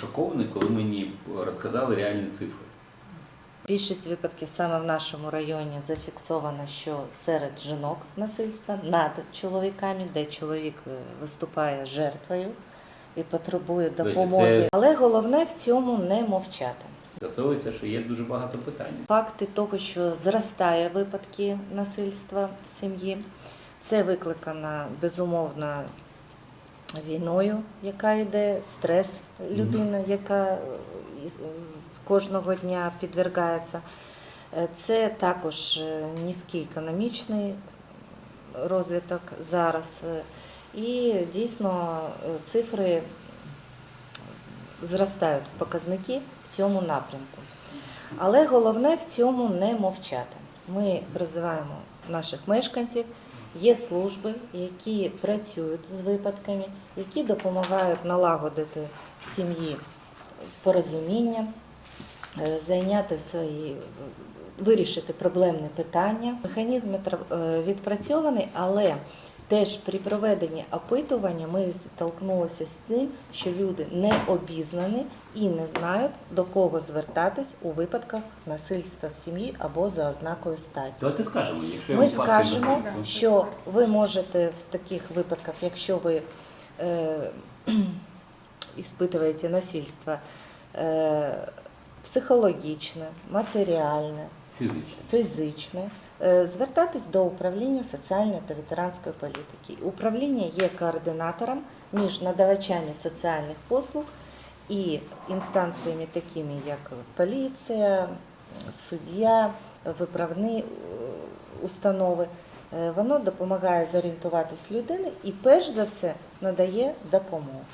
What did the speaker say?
шокований, коли мені розказали реальні цифри. Більшість випадків саме в нашому районі зафіксовано, що серед жінок насильства над чоловіками, де чоловік е, виступає жертвою і потребує допомоги. це- Але головне в цьому не мовчати. З'ясовується, що є дуже багато питань. Факти того, що зростає випадки насильства в сім'ї, це викликано безумовно війною, яка йде, стрес людини, яка е, е, кожного дня підвергається. Е, Це також низький економічний розвиток зараз. І дійсно цифри зростають показники в цьому напрямку. Але головне в цьому не мовчати. Ми призиваємо наших мешканців. Є служби, які працюють з випадками, які допомагають налагодити в сім'ї порозуміння, е, зайняти свої, вирішити проблемні питання. Механізми е, відпрацьований, але теж при проведенні опитування ми столкнулися з тим, що люди не обізнані і не знають, до кого звертатись у випадках насильства в сім'ї або за ознакою статі. Давайте скажемо, якщо я Ми вам скажемо, на що ви можете в таких випадках, якщо ви е, іспитуєте насильство е, психологічне, матеріальне, фізично. фізичне, е, звертатись до управління соціальної та ветеранської політики. Управління є координатором між надавачами соціальних послуг і інстанціями, такими як поліція, суддя, виправні е, установи. Е, Воно допомагає зорієнтуватись людини і перш за все надає допомогу.